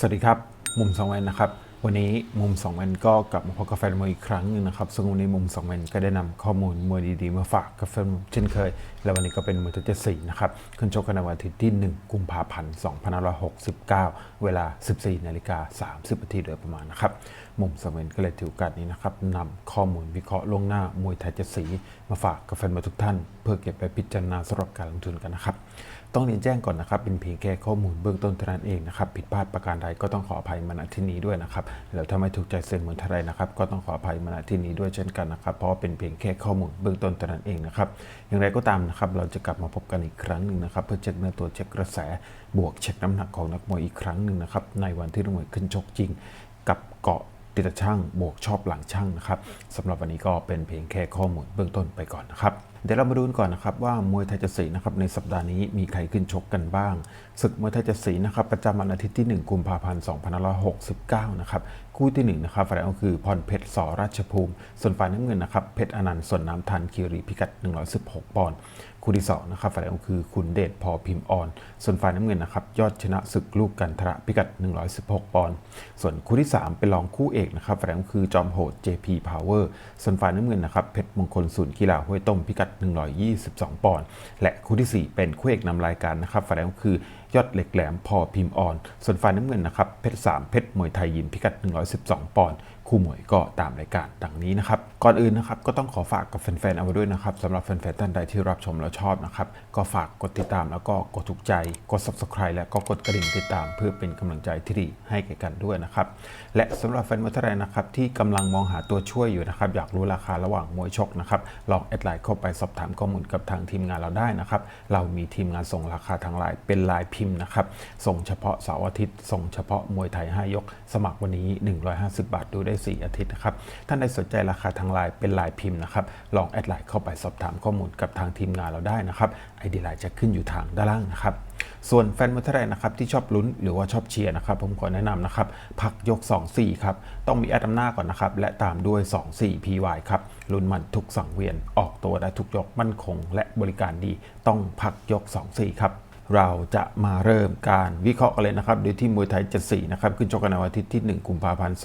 สวัสดีครับ มุมสองแวนนะครับ วันนี้มุมสองแวนก็กลับมาพบกับแฟนมวยอีกครั้งหนึงนะครับซึ่งวันนี้มุมสองแวนก็ได้นำข้อมูลมวยดีๆ มาฝากกับแฟนเช่นเคย และวันนี้ก็เป็นมวยที่สี่นะครับขึ้นชกกันในวันอาทิตย์ที่ 1 กุมภาพันธ์2569 เวลา 14นาฬิกา30นาทีโดยประมาณนะครับมุมสองแวนก็เลยถือโอกาสนี้นะครับนำข้อมูลวิเคราะห์ล่วงหน้ามวยไทยเจ็ดสีมาฝากกับแฟนมวยทุกท่าน เพื่อเก็บไปพิจารณาสำหรับการลงทุนกันนะครับ ต้องเรียนแจ้งก่อนนะครับ เป็นเพียงแค่ข้อมูลเบื้องต้นเท่านั้นเองนะครับผิดพลาดประการใดก็ต้องขออภัยมาณที่นี้ด้วยนะครับแล้วถ้าไม่ถูกใจเซ็นเหมือนเทไรนะครับก็ต้องขออภัยมาณที่นี้ด้วยเช่นกันนะครับ เพราะเป็นเพียงแค่ข้อมูลเบื้องต้นเท่านั้นเองนะครับอย่างไรก็ตามนะครับเราจะกลับมาพบกันอีกครั้งหนึ่งนะครับเพื่อเช็คเนื้อตัวเช็คกระแสบวกเช็คน้ำหนักของนักมวยอีกครั้งหนึ่งนะครับในวันที่นักมวยขึ้นชกจริง กับเกาะ ติดช่างบวกชอบหลังช่างนะครับสำหรับวันนี้ก็เป็นเพียงแค่ข้อมูลเบื้องต้นไปก่อนนะครับเดี๋ยวเรามาดูกันก่อนนะครับว่ามวยไทยจะสีนะครับในสัปดาห์นี้มีใครขึ้นชกกันบ้างศึกมวยไทยจะสีนะครับประจำวันอาทิตย์ที่ 1 กุมภาพันธ์ 2569 นะครับคู่ที่1นะครับฝ่ายแรกก็คือพรเพชรสราชภูมิ ส่วนฝ่ายน้ำเงินนะครับเพชรอนันต์ส่วนน้ำทันคีรีพิกัด 116 ปอนด์ คู่ที่2นะครับฝ่ายแรกก็คือคุณเดชพอพิมพ์อ่อน ส่วนฝ่ายน้ำเงินนะครับยอดชนะศึกลูกกันทระพิกัด 116 ปอนด์ส่วนคู่ที่ 3 เป็นรองคู่เอกนะครับฝ่ายแรกก็คือจอมโหด JP Power ส่วนฝ่ายน้ำเงินนะครับเพชรมงคลศูนย์กีฬาห้วยต้มพิกัด 122 ปอนด์และคู่ที่ 4 เป็นคู่เอกนำรายการนะครับฝ่ายแรกก็คือยอดเหล็กแหลมพอพิมพ์อ่อน ส่วนฝ่ายน้ำเงินนะครับเพชร3เพชรมวยไทยยิมพิกัด 112 ปอนด์ คู่มวยก็ตามรายการดังนี้นะครับ ก่อนอื่นนะครับก็ต้องขอฝากกับแฟนๆเอาไว้ด้วยนะครับสำหรับแฟนๆท่านใดที่รับชมแล้วชอบนะครับ ก็ฝากกดติดตามแล้วก็กดถูกใจ กด subscribe และก็กดกระดิ่งติดตาม เพื่อเป็นกำลังใจที่ดีให้แก่กันด้วยนะครับ และสำหรับแฟนมวยท่านใดนะครับที่กำลังมองหาตัวช่วยอยู่นะครับอยากรู้ราคาระหว่างมวยชกนะครับลองแอดไลน์เข้าไปสอบถามข้อมูลกับทางทีมงานเราได้นะครับเรามีทีมงานส่งราคาทางไลน์เป็นลน์พิมพ์นะครับส่งเฉพาะเสาร์อาทิตย์ส่งเฉพาะมวยไทย5ยก สมัครวันนี้ 150 บาทดูได้4 อาทิตย์นะครับ ท่านใดสนใจราคาทางไลน์เป็นลน์พิมพ์นะครับ ลองแอดไลน์เข้าไปสอบถามข้อมูลกับทางทีมงานเราได้นะครับไอดีไลน์จะขึ้นอยู่ทางด้านล่างนะครับส่วนแฟนมวยไทยนะครับที่ชอบลุ้นหรือว่าชอบเชียร์นะครับผมขอแนะนำนะครับพักยก 2-4 ครับ ต้องมีแอดอำนาจก่อนนะครับ และตามด้วย 2-4 PY ครับลุ้นมันทุกสังเวียนออกตัวได้ทุกยกมั่นคง และบริการดีต้องพักยก 2-4 ครับ เราจะมาเริ่มการวิเคราะห์กันเลยนะครับโดยที่มวยไทย 74 นะครับ ขึ้นชกกันในวันอาทิตย์ที่ 1 กุมภาพันธ์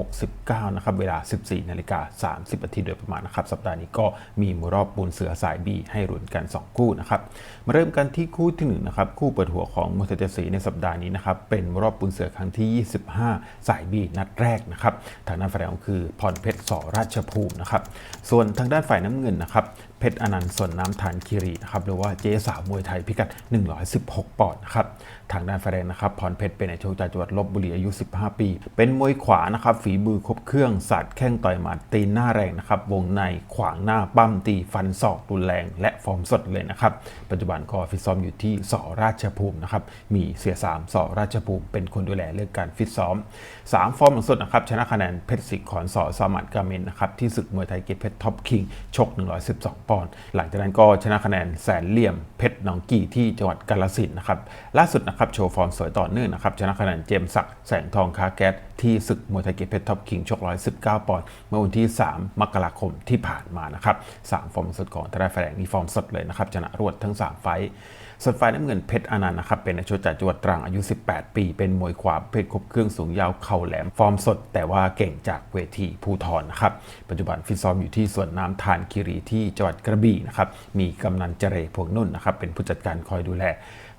2569 นะครับ เวลา 14 นาฬิกา 30 นาทีโดยประมาณนะครับ สัปดาห์นี้ก็มีมวยรอบปูนเสือสายบีให้รุนกัน 2 คู่นะครับ มาเริ่มกันที่คู่ที่ 1 นะครับ คู่เปิดหัวของมวยไทย 74 ในสัปดาห์นี้นะครับ เป็นมวยรอบปูนเสือครั้งที่ 25 สายบีนัดแรกนะครับ ทางด้านฝ่ายแดงคือพรเพชรสราชภูมินะครับ ส่วนทางด้านฝ่ายน้ำเงินนะครับ เพชรอนันต์ส่วนน้ำฐานคีรีนะครับหรือว่าเจ๊สาวมวยไทยพิกัด 116 ปอนด์นะครับ ทางด้านแดงนะครับพรเพชรเป็นนักชกจากจังหวัดลบบุรีอายุ 15 ปี เป็นมวยขวานะครับฝีมือครบเครื่องสัดแข้งต่อยหมัดตีนหน้าแรงนะครับวงในขวางหน้าปั้มตีฟันศอกรุนแรง และฟอร์มสดเลยนะครับปัจจุบันก็ฟิตซ้อมอยู่ที่สราชภูมินะครับมีเสียสามสราชภูมิ เป็นคนดูแลเรื่องการฟิตซ้อม 3 ฟอร์มหลังสุดนะครับชนะคะแนนเพชรสิกขอนสอสามัดกาเมนนะครับที่ศึกมวยไทยเกตเพชรท็อปคิงชก 112 ปอนด์หลังจากนั้นก็ชนะคะแนนแสนเหลี่ยมเพชรหนองกี่ที่จังหวัดกาฬสินธุ์นะครับล่าสุดนะครับโชว์ฟอร์มสวยต่อเนื่องนะครับชนะคะแนนเจมส์ศักดิ์แสงทองคาแก๊สที่ศึกมวยไทยเกตเพชรท็อปคิงชก119 ปอนด์เมื่อวันที่ 3 มกราคมที่ผ่านมานะครับสามฟอร์มสดของทางด้านฝ่ายแดงนี่ฟอร์มสดเลยนะครับชนะรวดทั้ง 3 ไฟส่วนฝ่ายน้ำเงินเพชรอนันต์นะครับเป็นนักชกจากจังหวัดตรังอายุ 18 ปี เป็นมวยขวาเพชรครบเครื่องสูงยาวเข่าแหลมฟอร์มสด แต่ว่าเก่งจากเวทีภูทรนะครับปัจจุบันฟิตซ้อมอยู่ที่สวนน้ำทานคีรีที่จังหวัดกระบี่นะครับมีกำนันเจเรพวงนุ่นนะครับเป็นผู้จัดการคอยดูแล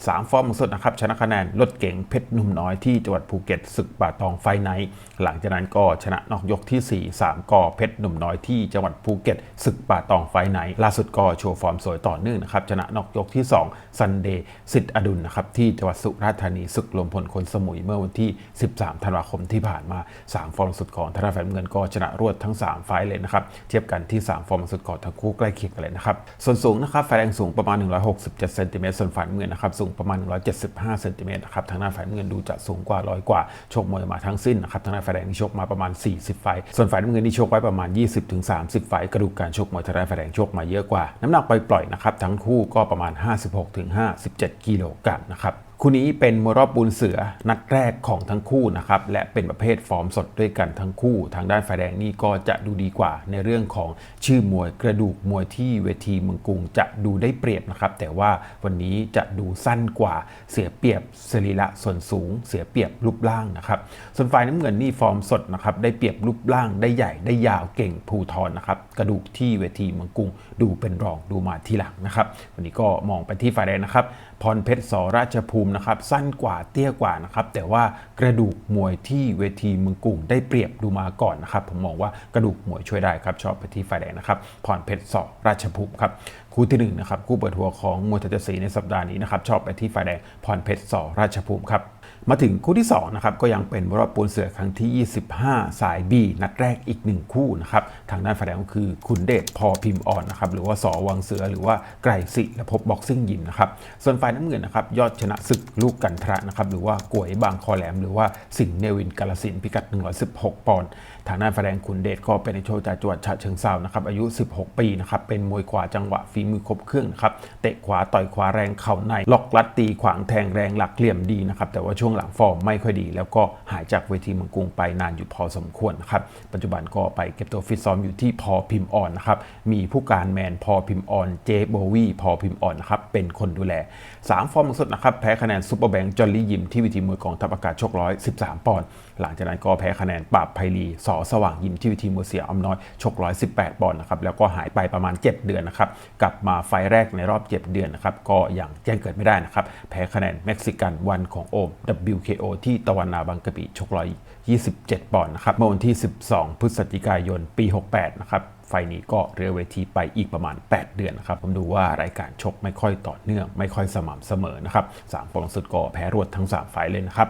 สามฟอร์มสุดนะครับชนะคะแนนลดเก่งเพชรหนุ่มน้อยที่จังหวัดภูเก็ตศึกป่าตองไฟไนท์หลังจากนั้นก็ชนะนอกยกที่ 4 3กอเพชรหนุ่มน้อยที่จังหวัดภูเก็ตศึกป่าตองไฟไนท์ล่าสุดก็โชว์ฟอร์มสวยต่อเนื่องนะครับชนะนอกยกที่ 2 ซันเดย์สิทธิ์อดุลนะครับที่จังหวัดสุราษฎร์ธานีศึกลมพลคนสมุยเมื่อวันที่ 13 ธันวาคมที่ผ่านมา 3 ฟอร์มสุดของธนาแฟนเงินก็ชนะรวดทั้ง 3 ไฟเลยนะครับเทียบกันที่ 3 ฟอร์มสุดของทั้งคู่ใกล้เคียงกันเลยนะครับส่วนสูงนะครับฝ่ายแดงสูงประมาณ 167เซนติเมตรส่วนฝ่ายน้ำเงินนะครับสูงประมาณ 175 เซนติเมตรนะครับ ทางด้านฝ่ายน้ำเงินดูจะสูงกว่าร้อยกว่า ชกมวยมาทั้งสิ้นนะครับ ทางด้านฝ่ายแดงโชกมาประมาณ 40 ไฟ ส่วนฝ่ายน้ำเงินนี่ชกไว้ประมาณ 20-30 ไฟ กระดูกการชกมวยทางด้านฝ่ายแดงชกมาเยอะกว่า น้ำหนักปล่อยๆนะครับ ทั้งคู่ก็ประมาณ 56-57 กิโลกรัมนะครับ คู่นี้เป็นมวยรอบปูนเสือนัดแรกของทั้งคู่นะครับและเป็นประเภทฟอร์มสดด้วยกันทั้งคู่ ทางด้านฝ่ายแดงนี่ก็จะดูดีกว่า ในเรื่องของชื่อมวยกระดูกมวยที่เวทีเมืองกรุงจะดูได้เปรียบนะครับแต่ว่าวันนี้จะดูสั้นกว่าเสียเปรียบสรีระส่วนสูง เสียเปรียบรูปร่างนะครับส่วนฝ่ายน้ำเงินนี่ฟอร์มสดนะครับได้เปรียบรูปร่างได้ใหญ่ได้ยาวเก่งภูทรนะครับกระดูกที่เวทีเมืองกรุง ดูเป็นรองดูมาทีหลังนะครับวันนี้ก็มองไปที่ฝ่ายแดงนะครับพรเพชรสราชภูมินะครับสั้นกว่าเตี้ยกว่านะครับแต่ว่ากระดูกมวยที่เวทีเมืองกรุงได้เปรียบดูมาก่อนนะครับผมมองว่ากระดูกมวยช่วยได้ครับชอบไปที่ฝ่ายแดงนะครับพรเพชรสอราชภูมิครับคู่ที่หนึ่งนะครับคู่เปิดหัวของมวยทัศสีในสัปดาห์นี้นะครับชอบไปที่ฝ่ายแดงพรเพชรสอราชภูมิครับ มาถึงคู่ที่2นะครับก็ยังเป็นรอบปูนเสือครั้งที่ 25 สาย B นัดแรกอีก 1 คู่นะครับทางด้านฝ่ายแดงก็คือคุณเดชพอพิมพ์อ่อนนะครับหรือว่าสอวังเสือหรือว่าไกรสิและพบบ็อกซิ่งยิมนะครับส่วนฝ่ายน้ำเงินนะครับยอดชนะศึกลูกกันทระนะครับหรือว่ากวยบางคอแหลม หรือว่าสิงห์เนวินกาลสินพิกัด 116 ปอนด์ทางด้านฝ่ายแดงคุณเดชก็เป็นในโชว์จากจังหวัดฉะเชิงเซานะครับอายุ 16 ปีนะครับเป็นมวยขวาจังหวะฝีมือครบเครื่องนะครับเตะขวาต่อยขวาแรงเข่าในล็อกลัดตีขวางแทงแรงหลักเหลี่ยมดีนะครับแต่ว่าช่วงหลังฟอร์มไม่ค่อยดี แล้วก็หายจากเวทีเมืองกรุงไปนานอยู่พอสมควรนะครับ ปัจจุบันก็ไปเก็บตัวฟิตซ้อมอยู่ที่พอพิมพ์อ่อนนะครับ มีผู้การแมนพอพิมพ์อ่อนเจโบวีพอพิมพ์อ่อนนะครับ เป็นคนดูแล 3 ฟอร์มสุดนะครับ แพ้คะแนนซุปเปอร์แบงค์จอลลี่ยิมที่เวทีมวยกองทัพอากาศชกร้อย13 ปอนด์หลังจากนั้นก็แพ้คะแนนปราบไพลีสอสว่างยิมที่เวทีมวยเสียอำน้อยชกร้อย18 ปอนด์นะครับแล้วก็หายไปประมาณ 7 เดือนนะครับกลับมาไฟแรกในรอบ 7 เดือนนะครับก็ยังแจ้งเกิดไม่ได้นะครับแพ้คะแนนเม็กซิกันวันของโอม WKO ที่ตะวันนาบางกะปิชกร้อย27 ปอนด์นะครับเมื่อวันที่ 12 พฤศจิกายน ปี 68 นะครับ ไฟนี้ก็เรือเวทีไปอีกประมาณ 8 เดือนนะครับ ผมดูว่ารายการชกไม่ค่อยต่อเนื่อง ไม่ค่อยสม่ำเสมอนะครับสามฟองสุดก็แพ้รวดทั้ง3ไฟเลยนะครับ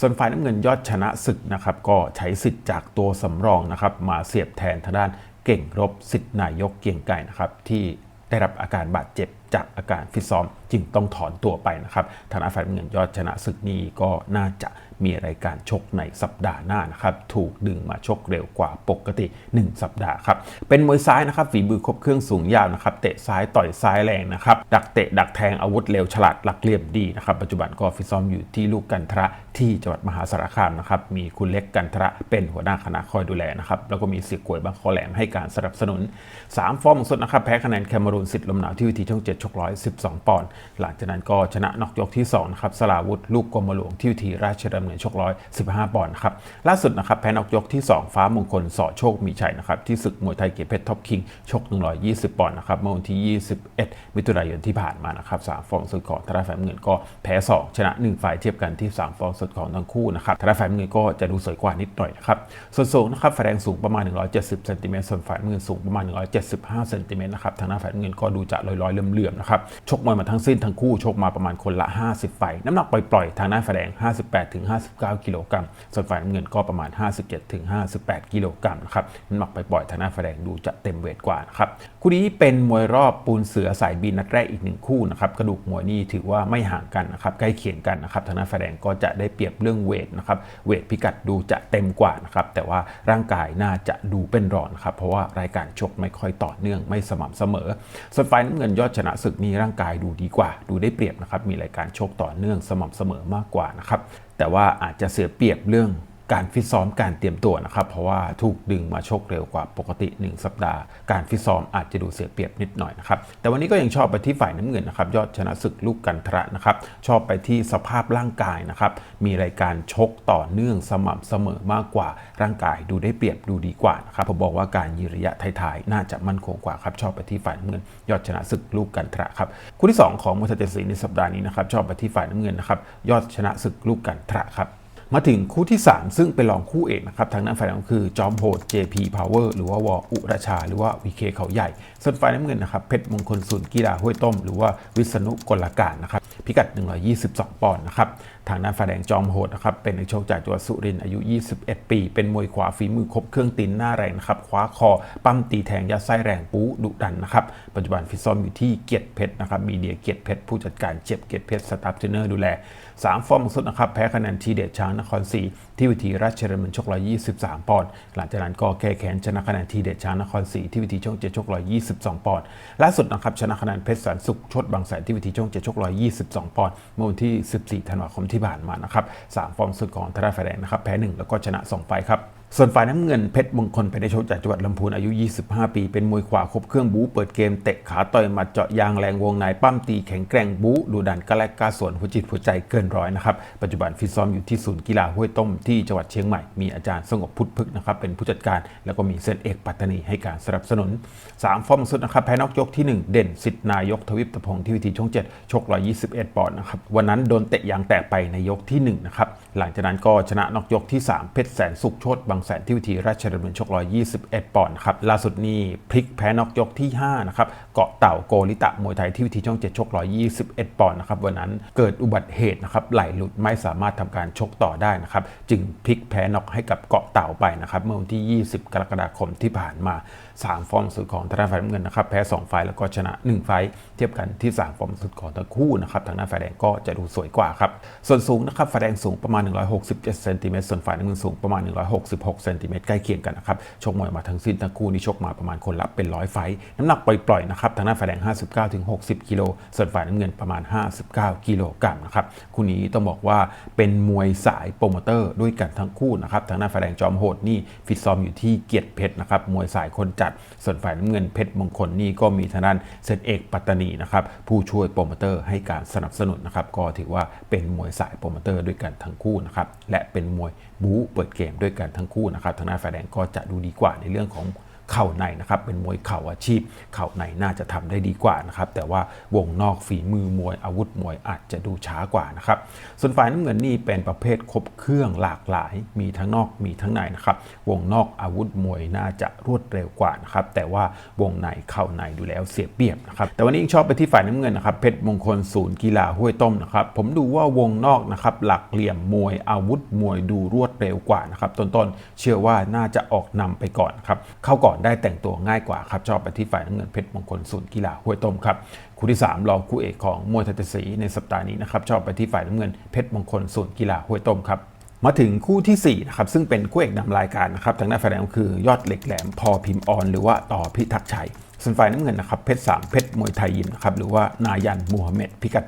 ส่วนฝ่ายน้ำเงินยอดชนะศึกนะครับ ก็ใช้สิทธิ์จากตัวสำรองนะครับ มาเสียบแทนทางด้านเก่งรบสิทธิ์นายกเกียงไก่นะครับที่ได้รับอาการบาดเจ็บ จากอาการฟิตซ้อมจึงต้องถอนตัวไปนะครับทางด้านฝ่ายน้ำเงินยอดชนะศึกนี้ก็น่าจะมีรายการชกในสัปดาห์หน้านะครับถูกดึงมาชกเร็วกว่าปกติ 1 สัปดาห์ครับเป็นมวยซ้ายนะครับฝีมือครบเครื่องสูงยาวนะครับเตะซ้ายต่อยซ้ายแรงนะครับดักเตะดักแทงอาวุธเร็วฉลาดหลักเหลี่ยมดีนะครับปัจจุบันก็ฟิตซ้อมอยู่ที่ลูกกันทระที่จังหวัดมหาสารคามนะครับมีคุณเล็กกันทระเป็นหัวหน้าคณะคอยดูแลนะครับแล้วก็มีเสียกวยบางคอแหลมให้การสนับสนุน 3 ฟอร์มสุดนะครับแพ้คะแนนแคมรูนสิทธิ์ลมหนาวที่วิธีช่อง7ชกร้อย12 ปอนด์หลังจากนั้นก็ชนะนอกยกที่2นะครับสลาวุธลูกกรมหลวงที่วิธีราชดำเนินชกร้อย15 ปอนด์ครับล่าสุดนะครับแพ้นอกยกที่ 2 ฟ้ามงคลสอโชคมีชัยนะครับที่ศึกมวยไทยเกียรติเพชรท็อปคิงชก 120 ปอนด์นะครับเมื่อวันที่ 21 มิถุนายนที่ผ่านมานะครับสามฟอร์มสุดของธนาแฟมเงินก็แพ้2ชนะ 1 ฝ่ายเทียบกันที่ 3 ฟอร์มสุดของทั้งคู่นะครับธนาแฟมเงินก็จะดูสวยกว่านิดหน่อยนะครับส่วนสูงนะครับฝ่ายแดงสูงประมาณ 170 เซนติเมตรส่วนฝ่ายเงินสูงประมาณ 175 เซนติเมตรนะครับทางด้าฝ่ายเงินก็ดูจะลอยๆเลื่อมนะครับชกมวยมาทั้งสิ้นทั้งคู่ชกมาประมาณคนละ 50ไฟน้ำหนักปล่อยๆทางด้านฝ่ายแดง 58ถึง59 กิโลกรัมส่วนฝ่ายน้ำเงินก็ประมาณ 57ถึง58 กิโลกรัมนะครับน้ำหนักปล่อยๆทางด้านฝ่ายแดงดูจะเต็มเวทกว่านะครับคู่นี้เป็นมวยรอบปูนเสือสายบินนัดแรกอีกหนึ่งคู่นะครับกระดูกมวยนี่ถือว่าไม่ห่างกันนะครับใกล้เคียงกันนะครับทางด้านฝ่ายแดงก็จะได้เปรียบเรื่องเวทนะครับเวทพิกัดดูจะเต็มกว่านะครับแต่ว่าร่างกายน่าจะดูเป็นรอนครับเพราะว่ารายการชกไม่ค่อยต่อเนื่องไม่สม่ำเสมอส่วนฝ่ายน้ำเงินยอดชนะศึกนี้ร่างกายดูดีกว่า ดูได้เปรียบนะครับ มีรายการชกต่อเนื่องสม่ำเสมอมากกว่านะครับ แต่ว่าอาจจะเสียเปรียบเรื่อง การฟิตซ้อมการเตรียมตัวนะครับ เพราะว่าถูกดึงมาชกเร็วกว่าปกติ 1 สัปดาห์ การฟิตซ้อมอาจจะดูเสียเปรียบนิดหน่อยนะครับ แต่วันนี้ก็ยังชอบไปที่ฝ่ายน้ำเงินนะครับ ยอดชนะศึกลูกกันทระนะครับ ชอบไปที่สภาพร่างกายนะครับ มีรายการชกต่อเนื่องสม่ำเสมอมากกว่าร่างกายดูได้เปรียบดูดีกว่านะครับ ผมบอกว่าการยืนระยะท้ายๆน่าจะมั่นคงกว่าครับชอบไปที่ฝ่ายน้ำเงิน ยอดชนะศึกลูกกันทระครับคู่ที่ 2 ของมุทเจสีในสัปดาห์นี้นะครับชอบไปที่ฝ่ายน้ำเงินนะครับยอดชนะศึกลูกกันทระครับ มาถึงคู่ที่ 3 ซึ่งเป็นรองคู่เอกนะครับทางด้านฝ่ายน้นคือจอมโหด JP Power หรือว่าวอุรชา หรือว่า VK เขาใหญ่ ส่วนฝ่ายน้ำเงินนะครับเพชรมงคลสุนกีฬาห้วยต้ม หรือว่าวิษณุกลการนะครับพิกัด 122 ปอนด์นะครับทางด้านฝ่ายแดงจอมโหดนะครับเป็นนักชกจากจังหวัดสุรินทร์อายุ 21 ปี เป็นมวยขวาฝีมือครบเครื่องตีนหน้าแรงนะครับคว้าคอปั้มตีแทงยัดไส้แรงปูดุดันนะครับปัจจุบันฟิตซ้อมอยู่ที่เกียรติเพชรนะครับมีเดียเกียรติเพชรผู้จัดการเจ็บเกียรติเพชรสตาฟเทรนเนอร์ดูแล3ฟอร์มสุดนะครับแพ้คะแนนทีเด็ดช้างนครศรีที่วิธีราชดำเนินชก123 ปอนด์หลังจากนั้นก็แก้แค้นชนะคะแนนทีเด็ดช้างนครศรีที่วิธีช่องเจ็ดชก122 ปอนด์ล่าสุดนะครับชนะคะแนนเพชรสันสุขชดบางแสนที่วิธีช่องเจ็ดชก122 ปอนด์เมื่อวันที่ 14 ธันวาคมที่ผ่านมานะครับสามฟอร์มสุดของธนาไฟแดงนะครับแพ้หนึ่งแล้วก็ชนะสองไฟครับ ส่วนฝ่ายน้ำเงินเพชรมงคลไปได้ชกจากจังหวัดลำพูนอายุ 25 ปี เป็นมวยขวาครบเครื่องบู๊เปิดเกมเตะขาต่อยมัดเจาะยางแรงวงในปั้มตีแข็งแกร่งบู๊ดูดันกระแลกกาสวนหัวจิตหัวใจเกินร้อยนะครับปัจจุบันฟิตซ้อมอยู่ที่ศูนย์กีฬาห้วยต้มที่จังหวัดเชียงใหม่มีอาจารย์สงบพุทธพึกนะครับเป็นผู้จัดการแล้วก็มีเส้นเอกปัตตานีให้การสนับสนุน 3 ฟอร์มสุดนะครับแพ้นอกยกที่ 1 เด่นสิทธนายกทวิปตะพงที่วิธีช่อง7ชก121ปอนด์นะครับวันนั้นโดนเตะยางแตกไปในยกที่1นะครับหลังจากนั้นก็ชนะนอกยกที่ 3 เพชรแสนสุขโชตบางแสนที่วิธีราชดำเนินชก121 ปอนด์ครับล่าสุดนี้พลิกแพ้นอกยกที่ 5 นะครับ เกาะเต่าโกลิตะมวยไทยที่วิธีช่อง 7 ชก 121 ปอนด์นะครับ วันนั้นเกิดอุบัติเหตุนะครับไหลหลุดไม่สามารถทำการชกต่อได้นะครับ จึงพลิกแพ้นอกให้กับเกาะเต่าไปนะครับ เมื่อวันที่ 20 กรกฎาคมที่ผ่านมา 3 ฟอร์มสุดของทางด้านฝ่ายน้ำเงินนะครับแพ้ 2 ไฟแล้วก็ชนะ 1 ไฟเทียบกันที่ 3 ฟอร์มสุดของทั้งคู่นะครับทางด้านฝ่ายแดงก็จะดูสวยกว่าครับส่วนสูงนะครับฝ่ายแดงสูงประมาณ 167เซนติเมตรส่วนฝ่ายน้ำเงินสูงประมาณ 166เซนติเมตรใกล้เคียงกันนะครับชกมวยมาทั้งสิ้นทั้งคู่นี่ชกมาประมาณคนละเป็นร้อยไฟล์น้ำหนักปล่อยๆนะครับทางด้านฝ่ายแดง 59ถึง60 กิโลส่วนฝ่ายน้ำเงินประมาณ 59 กิโลกรัมนะครับคู่นี้ต้องบอกว่าเป็นมวยสายโปรโมเตอร์ด้วยกันทั้งคู่นะครับทางด้านฝ่ายแดงจอมโหดนี่ฟิตซ้อมอยู่ที่เกียรติเพชรนะครับมวยสายคนจัดส่วนฝ่ายน้ำเงินเพชรมงคลนี่ก็มีทางด้านเซนเอกปัตตานีนะครับผู้ช่วยโปรโมเตอร์ให้การสนับสนุนนะครับก็ถือว่าเป็นมวยสายโปรโมเตอร์ด้วยกันทั้งคู่นะครับและเป็นมวยบู๊เปิดเกมด้วยกันทั้งคู่นะครับทางด้านฝ่ายแดงก็จะดูดีกว่าในเรื่องของ เข่าในนะครับเป็นมวยเข่าอาชีพ เข่าในน่าจะทำได้ดีกว่านะครับแต่ว่าวงนอกฝีมือมวยอาวุธมวยอาจจะดูช้ากว่านะครับส่วนฝ่ายน้ำเงินนี่เป็นประเภทครบเครื่องหลากหลาย มีทั้งนอกมีทั้งในนะครับวงนอกอาวุธมวยน่าจะรวดเร็วกว่านะครับแต่ว่าวงในเข่าในดูแล้วเสียเปรียบนะครับแต่วันนี้ชอบไปที่ฝ่ายน้ำเงินนะครับเพชรมงคลศูนย์กีฬาห้วยต้มนะครับผมดูว่าวงนอกนะครับหลักเหลี่ยมมวยอาวุธมวยดูรวดเร็วกว่านะครับต้นๆเชื่อว่าน่าจะออกนำไปก่อนครับเข้าก่อนได้แต่งตัวง่ายกว่าครับชอบไปที่ฝ่ายน้ำเงินเพชรมงคลศูนย์กีฬาห้วยต้มครับคู่ที่ 3 รองคู่เอกของมวยทัตสีในสัปดาห์นี้นะครับชอบไปที่ฝ่ายน้ำเงินเพชรมงคลศูนย์กีฬาห้วยต้มครับมาถึงคู่ที่4นะครับซึ่งเป็นคู่เอกนำรายการนะครับทางด้านฝ่ายแดงคือยอดเหล็กแหลมพอพิมพ์ออน หรือว่าต่อพิทักษ์ชัย ส่วนฝ่ายน้ำเงินนะครับเพชรสามเพชรมวยไทยยิมนะครับหรือว่านายันมูฮัมเหม็ดพิกัด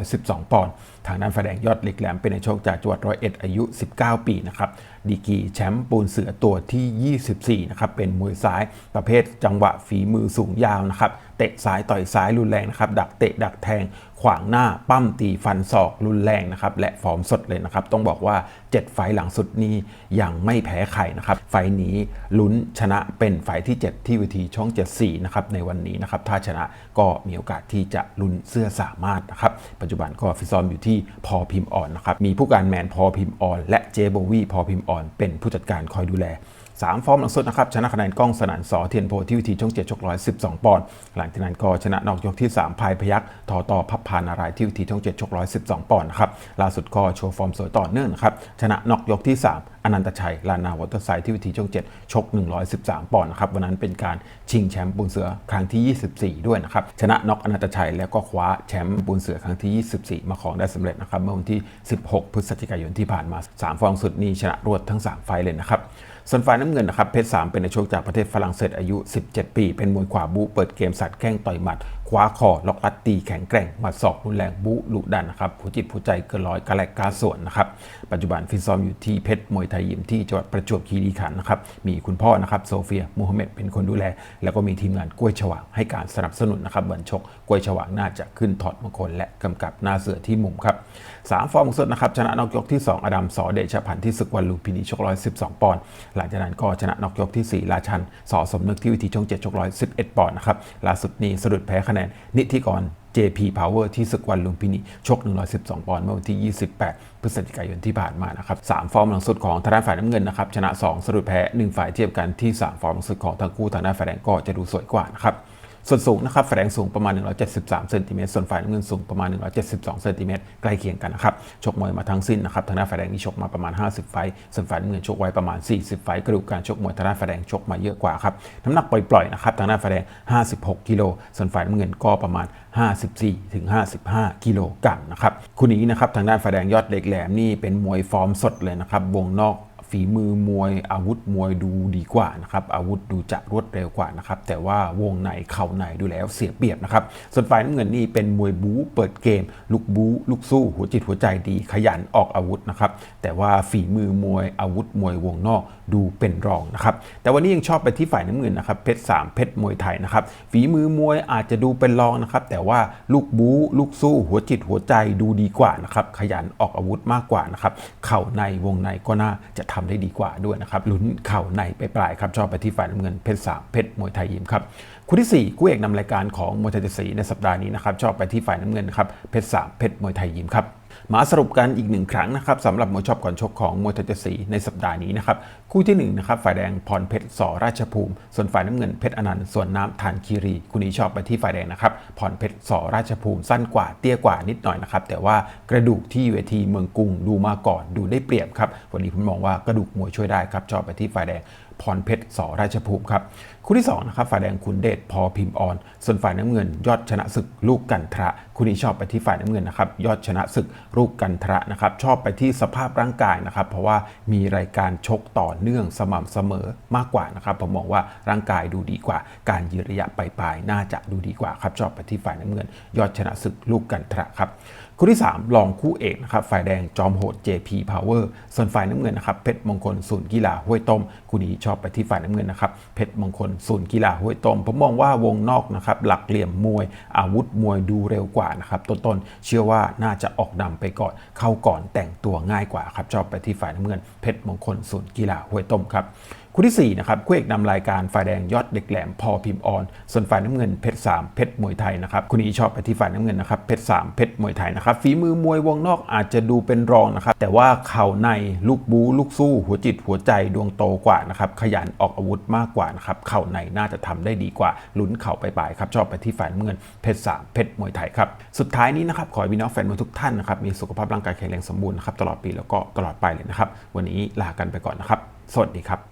112 ปอนด์ทางด้านฝ่ายแดงยอดเหล็กแหลมเป็นในโชคจากจังหวัดร้อยเอ็ดอายุ 19 ปีนะครับดีกีแชมป์ปูนเสือตัวที่ 24นะครับเป็นมวยซ้ายประเภทจังหวะฝีมือสูงยาวนะครับ เตะซ้ายต่อยซ้ายรุนแรงนะครับดักเตะดักแทงขวางหน้าปั้มตีฟันศอกรุนแรงนะครับและฟอร์มสดเลยนะครับ ต้องบอกว่า 7 ไฟหลังสุดนี้ยังไม่แพ้ใครนะครับ ไฟนี้ลุ้นชนะเป็นไฟที่ 7 ที่วิธีช่อง 74 นะครับในวันนี้นะครับ ถ้าชนะก็มีโอกาสที่จะลุ้นเสื้อสามารถนะครับ ปัจจุบันก็ฟิซ้อมอยู่ที่พอพิมพ์อ่อนนะครับ มีผู้การแมนพอพิมพ์อ่อน และเจโบวีพอพิมพ์อ่อน เป็นผู้จัดการคอยดูแล 3 ฟอร์มหลังสุดนะครับชนะคะแนนกล้องสนานสอเทียนโพที่วิธีช่องเจ็ดชกร้อยสิบสองปอนด์หลังจากนั้นก็ชนะนอกยกที่3พายพยักทอต่อพับพานารายที่วิธีช่องเจ็ดชกร้อยสิบสองปอนด์นะครับล่าสุดก็โชว์ฟอร์มสวยต่อเนื่องนะครับชนะนอกยกที่ 3อนันตชัย ลานาวอเตอร์ไซด์ที่วิธีช่อง 7 ชก 113 ปอนด์นะครับ วันนั้นเป็นการชิงแชมป์ปูนเสือครั้งที่ 24 ด้วยนะครับ ชนะน็อกอนันตชัย แล้วก็คว้าแชมป์ปูนเสือครั้งที่ 24 มาของได้สำเร็จนะครับ เมื่อวันที่ 16 พฤศจิกายนที่ผ่านมา 3 ฟองสุดนี้ชนะรวดทั้ง 3 ไฟเลยนะครับ ส่วนฝ่ายน้ำเงินนะครับเพชรสามเป็นในกโชคจากประเทศฝรั่งเศสอายุ 17 ปี เป็นมวยขวาบูเปิดเกมสัตว์แข้งต่อยหมัด คว้าคอล็อกลัดตีแข็งแกร่งมัดศอกรุนแรงบูลุดันนะครับผู้จิตผู้ใจเกินร้อยกระแลกกาส่วนนะครับปัจจุบันฟิตซ้อมอยู่ที่เพชรมวยไทยยิมที่จังหวัดประจวบคีรีขันธ์นะครับมีคุณพ่อนะครับโซเฟียมูฮัมเหม็ดเป็นคนดูแล แล้วก็มีทีมงานกล้วยฉวางให้การสนับสนุนนะครับวันชกกล้วยฉวางน่าจะขึ้นถอดมงคลและกำกับหน้าเสือที่มุมครับสามฟอร์มสุดนะครับชนะนอกยกที่ 2 อดัมสอเดชพันธ์ที่ศึกวันลูพินีชกร้อยสิบสองปอนด์หลังจากนั้นก็ชนะนอกยกที่ 4 ราชันสอสมนึกที่วิธีช่องเจ็ดชกร้อยสิบเอ็ดปอนด์นะครับล่าสุดนี้สะดุดแพ้คะแนนนิติกร JP Power ที่ศึกวันลุมพินีชก 112 ปอนด์เมื่อวันที่ 28 พฤศจิกายนที่ผ่านมานะครับ3ฟอร์มหลังสุดของทางด้านฝ่ายน้ำเงินนะครับชนะ 2สะดุดแพ้ 1 ฝ่ายเทียบกันที่ 3 ฟอร์มหลังสุดของทั้งคู่ทางด้านฝ่ายแดงก็จะดูสวยกว่านะครับ ส่วนสูงนะครับฝ่ายแดงสูงประมาณ 173เซนติเมตรส่วนฝ่ายน้ำเงินสูงประมาณ 172เซนติเมตรใกล้เคียงกันนะครับชกมวยมาทั้งสิ้นนะครับทางด้านฝ่ายแดงนี่ชกมาประมาณ 50 ไฟส่วนฝ่ายน้ำเงินชกไว้ประมาณ 40 ไฟกระดูกการชกมวยทางด้านฝ่ายแดงชกมาเยอะกว่าครับน้ำหนักปล่อยๆนะครับทางด้านฝ่ายแดง 56 กิโลส่วนฝ่ายน้ำเงินก็ประมาณ 54ถึง55 กิโลกรัมนะครับคู่นี้นะครับทางด้านฝ่ายแดงยอดเหล็กแหลมนี่เป็นมวยฟอร์มสดเลยนะครับวงนอก ฝีมือมวยอาวุธมวยดูดีกว่านะครับอาวุธดูจะรวดเร็วกว่านะครับแต่ว่าวงในเข่าในดูแล้วเสียเปรียบนะครับส่วนฝ่ายน้ำเงินนี่เป็นมวยบู๊เปิดเกม ลุกบู๊ลุกสู้หัวจิตหัวใจดีขยันออกอาวุธนะครับแต่ว่าฝีมือมวยอาวุธมวยวงนอกดูเป็นรองนะครับแต่วันนี้ยังชอบไปที่ฝ่ายน้ำเงินนะครับเพชรสามเพชรมวยไทยนะครับฝีมือมวยอาจจะดูเป็นรองนะครับแต่ว่าลูกบู๊ลูกสู้หัวจิตหัวใจดูดีกว่านะครับขยันออกอาวุธมากกว่านะครับเข่าในวงในก็น่าจะทำได้ดีกว่าด้วยนะครับลุ้นเข่าในไปปลายครับชอบไปที่ฝ่ายน้ำเงินเพชรสามเพชรมวยไทยยิมครับคู่ที่สี่คู่เอกนำรายการของมวยไทยเจสีในสัปดาห์นี้นะครับชอบไปที่ฝ่ายน้ำเงินครับเพชรสามเพชรมวยไทยยิมครับ มาสรุปกันอีกหนึ่งครั้งนะครับสำหรับมวยชอบก่อนชกของมวยไทยเจสีในสัปดาห์นี้นะครับคู่ที่หนึ่งนะครับฝ่ายแดงพรเพชรสอราชภูมิ ส่วนฝ่ายน้ำเงินเพชรอนันต์ส่วนน้ำทานคีรีคู่นี้ชอบไปที่ฝ่ายแดงนะครับพรเพชรสอราชภูมิสั้นกว่าเตี้ยกว่านิดหน่อยนะครับแต่ว่ากระดูกที่เวทีเมืองกรุงดูมาก่อนดูได้เปรียบครับวันนี้ผมมองว่ากระดูกมวยช่วยได้ครับชอบไปที่ฝ่ายแดง พรเพชรสราชภูมิครับคู่ที่2นะครับฝ่ายแดงขุนเดชพอพิมพ์ออน ส่วนฝ่ายน้ำเงิน ยอดชนะศึกลูกกันทระคู่นี้ชอบไปที่ฝ่ายน้ำเงินนะครับยอดชนะศึกลูกกันทระนะครับชอบไปที่สภาพร่างกายนะครับเพราะว่ามีรายการชกต่อเนื่องสม่ำเสมอมากกว่านะครับผมมองว่าร่างกายดูดีกว่า การยืนระยะปลายๆน่าจะดูดีกว่าครับชอบไปที่ฝ่ายน้ำเงิน ยอดชนะศึกลูกกันทระครับ คู่ที่ 3 รองคู่เอกนะครับฝ่ายแดงจอมโหด JP Power ส่วนฝ่ายน้ำเงินนะครับเพชรมงคลศูนย์กีฬาห้วยต้มคู่นี้ชอบไปที่ฝ่ายน้ำเงินนะครับเพชรมงคลศูนย์กีฬาห้วยต้มผมมองว่าวงนอกนะครับหลักเหลี่ยมมวย อาวุธมวยดูเร็วกว่านะครับต้นๆเชื่อว่าน่าจะออกนำไปก่อนเข้าก่อนแต่งตัวง่ายกว่าครับชอบไปที่ฝ่ายน้ำเงินเพชรมงคลศูนย์กีฬาห้วยต้มครับ คู่ที่4นะครับคู่เอกนำรายการฝ่ายแดงยอดเด็กแหลมพอพิมพ์ออน ส่วนฝ่ายน้ำเงินเพชรสามเพชรมวยไทยนะครับคู่นี้ชอบไปที่ฝ่ายน้ำเงินนะครับเพชรสามเพชรมวยไทยนะครับฝีมือมวยวงนอกอาจจะดูเป็นรองนะครับแต่ว่าเข่าในลูกบูลูกสู้ หัวจิตหัวใจดวงโตกว่านะครับขยันออกอาวุธมากกว่านะครับเข่าในน่าจะทำได้ดีกว่าลุ้นเข่าไปปลายครับชอบไปที่ฝ่ายน้ำเงินเพชรสามเพชรมวยไทยครับสุดท้ายนี้นะครับขอให้พี่น้องแฟนมวยทุกท่านนะครับมีสุขภาพร่างกายแข็งแรงสมบูรณ์นะครับตลอดปีแล้วก็ตลอดไปเลยนะครับวันนี้ลากันไปก่อนนะครับสวัสดีครับ